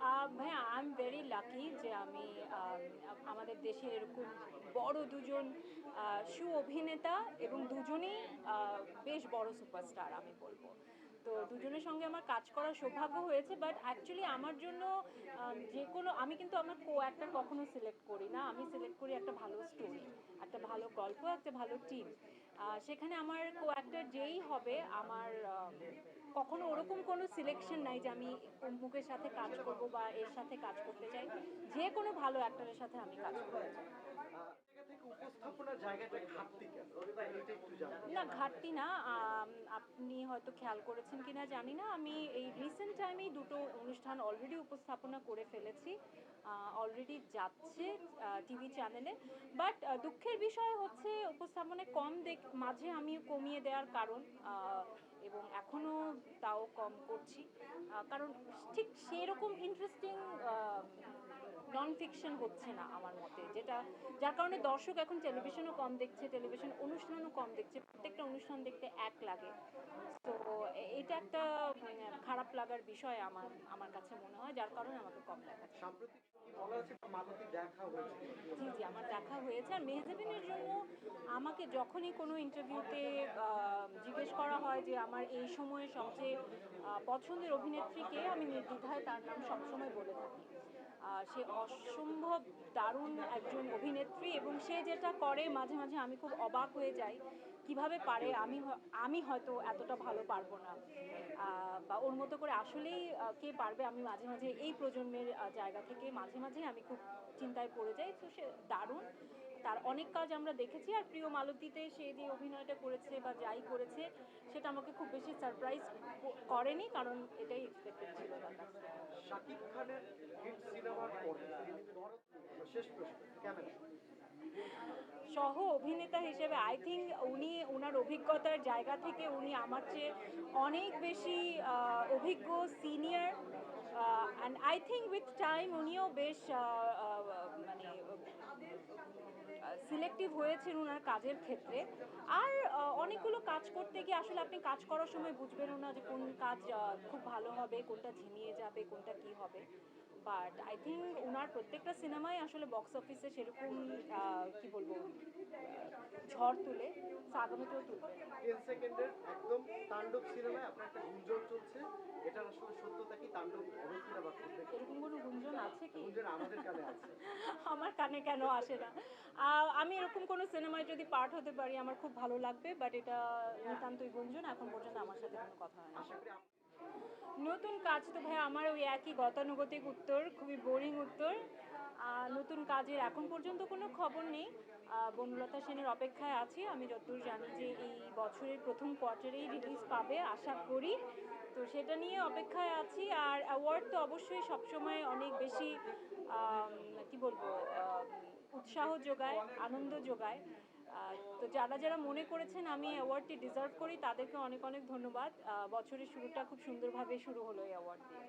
ভাই I am very lucky যে আমি আমাদের দেশে এরকম বড় দুজন সু অভিনেতা এবং দুজনেই বেশ বড় সুপারস্টার আমি বলব। তো দুজনের সঙ্গে আমার কাজ করার সৌভাগ্য হয়েছে বাট অ্যাকচুয়ালি আমার জন্য যে কোনো, আমি কিন্তু আমার কো অ্যাক্টার কখনো সিলেক্ট করি না। আমি সিলেক্ট করি একটা ভালো স্টোরি একটা ভালো গল্প, একটা ভালো টিম সেখানে আমার কো অ্যাক্টার যেই হবে, আমার কখনো ওরকম কোনো সিলেকশন নাই যে আমি অমুকের সাথে কাজ করব বা এর সাথে কাজ করতে চাই। যে কোনো ভালো অ্যাক্টরের সাথে আমি কাজ করতে চাই উপস্থাপনার জায়গাটা ঘাটতি কেন? না ঘাটতি না আপনি হয়তো খেয়াল করেছেন কিনা জানি না। আমি এই রিসেন্ট টাইমেই দুটো অনুষ্ঠান অলরেডি উপস্থাপনা করে ফেলেছি। অলরেডি যাচ্ছে টিভি চ্যানেলে বাট দুঃখের বিষয় হচ্ছে উপস্থাপনায় কম দেখ, মাঝে আমি কমিয়ে দেওয়ার কারণ এবং এখনও তাও কম করছি। কারণ ঠিক সেরকম ইন্টারেস্টিং নন ফিকশন হচ্ছে না আমার মতে যেটা যার কারণে দর্শক এখন টেলিভিশনও কম দেখছে টেলিভিশন অনুষ্ঠানও কম দেখছে প্রত্যেকটা অনুষ্ঠান দেখতে এক লাগে। তো এটা একটা উম, খারাপ লাগার বিষয় আমার আমার কাছে মনে হয় যার কারণে আমাকে কম দেখা জি জি আমার দেখা হয়েছে। আর মেহজাবিনের জন্য আমাকে যখনই কোনো ইন্টারভিউতে জিজ্ঞেস করা হয় যে আমার এই সময়ে সবচেয়ে পছন্দের অভিনেত্রীকে আমি নির্দ্বিধায় তার নাম সবসময় বলে থাকি। সে অসম্ভব দারুণ একজন অভিনেত্রী এবং সে যেটা করে, মাঝে মাঝে আমি খুব অবাক হয়ে যাই, কীভাবে পারে, আমি আমি হয়তো এতটা ভালো পারব না। বা ওর মতো করে আসলেই কে পারবে, আমি মাঝে মাঝে এই প্রজন্মের জায়গা থেকে মাঝে মাঝে আমি খুব চিন্তায় পড়ে যাই। তো সে দারুণ। তার অনেক কাজ আমরা দেখেছি আর প্রিয় মালতীতে সে যে অভিনয়টা করেছে বা যাই করেছে সেটা আমাকে খুব বেশি সারপ্রাইজ করেনি কারণ এটাই এক্সপেক্টেড ছিল। তার কাছ থেকে শাকিব খানের হিট সিনেমার পরে ভরত শেষ প্রশ্ন কেমন? সহ অভিনেতা হিসেবে আই থিঙ্ক উনি ওনার অভিজ্ঞতার জায়গা থেকে উনি আমার চেয়ে অনেক বেশি অভিজ্ঞ senior and I think with time উনিও বেশ সিলেক্টিভ হয়েছেন ওনার কাজের ক্ষেত্রে। আর অনেকগুলো কাজ করতে গিয়ে আসলে আপনি কাজ করার সময় বুঝবেনও না যে কোন কাজ খুব ভালো হবে কোনটা ঝিমিয়ে যাবে কোনটা কি হবে। বাট আই থিঙ্ক ওনার প্রত্যেকটা সিনেমাই আসলে বক্স অফিসে সেরকম কি বলব ঝড় তুলে আগামীতেও তুলবে। টেন সেকেন্ডের একদম তাণ্ডব সিনেমায় আপনার একটা গুঞ্জন চলছে এটার আসলে সত্যতা কি তাণ্ডব এরকম আছে কি? আমার কানে কেন আসে না? আমি এরকম কোনো সিনেমায় যদি পার্ট হতে পারি আমার খুব ভালো লাগবে বাট এটা নিতান্তই গুঞ্জন এখন পর্যন্ত আমার সাথে কোনো কথা হয় না নতুন কাজ তো ভাই আমার ওই একই গতানুগতিক উত্তর খুবই বোরিং উত্তর। নতুন কাজের এখন পর্যন্ত কোনো খবর নেই। বনলতা সেনের অপেক্ষায় আছি। আমি যতদূর জানি যে এই বছরের প্রথম কোয়ার্টারেই রিলিজ পাবে আশা করি। তো সেটা নিয়ে অপেক্ষায় আছি। আর অ্যাওয়ার্ড তো অবশ্যই সবসময় অনেক বেশি কি বলব উৎসাহ যোগায়, আনন্দ যোগায়। তো যারা যারা মনে করেছেন আমি অ্যাওয়ার্ডটি ডিজার্ভ করি, তাদেরকে অনেক অনেক ধন্যবাদ। বছরের শুরুটা খুব সুন্দরভাবে শুরু হলো এই অ্যাওয়ার্ড দিয়ে